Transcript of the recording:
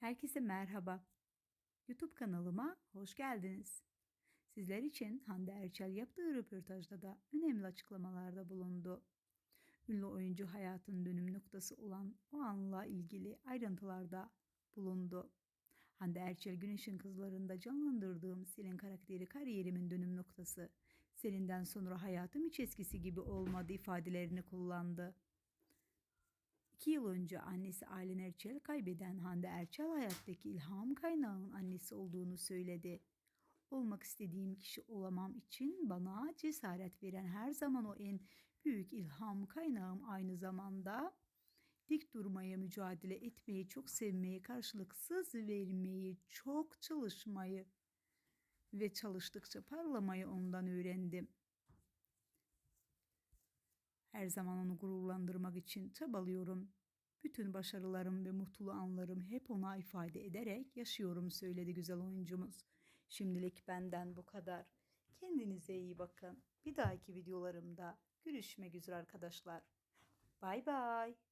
Herkese merhaba. YouTube kanalıma hoş geldiniz. Sizler için Hande Erçel yaptığı röportajda da önemli açıklamalarda bulundu. Ünlü oyuncu hayatın dönüm noktası olan o anla ilgili ayrıntılarda bulundu. Hande Erçel Güneş'in Kızlarında canlandırdığım Selin karakteri kariyerimin dönüm noktası. Selin'den sonra hayatım hiç eskisi gibi olmadı ifadelerini kullandı. İki yıl önce annesi Ailen Erçel kaybeden Hande Erçel hayattaki ilham kaynağının annesi olduğunu söyledi. Olmak istediğim kişi olamam için bana cesaret veren her zaman o en büyük ilham kaynağım aynı zamanda dik durmayı, mücadele etmeyi, çok sevmeyi, karşılıksız vermeyi, çok çalışmayı ve çalıştıkça parlamayı ondan öğrendim. Her zaman onu gururlandırmak için çabalıyorum. Bütün başarılarım ve mutlu anlarım hep ona ifade ederek yaşıyorum söyledi güzel oyuncumuz. Şimdilik benden bu kadar. Kendinize iyi bakın. Bir dahaki videolarımda görüşmek üzere arkadaşlar. Bay bay.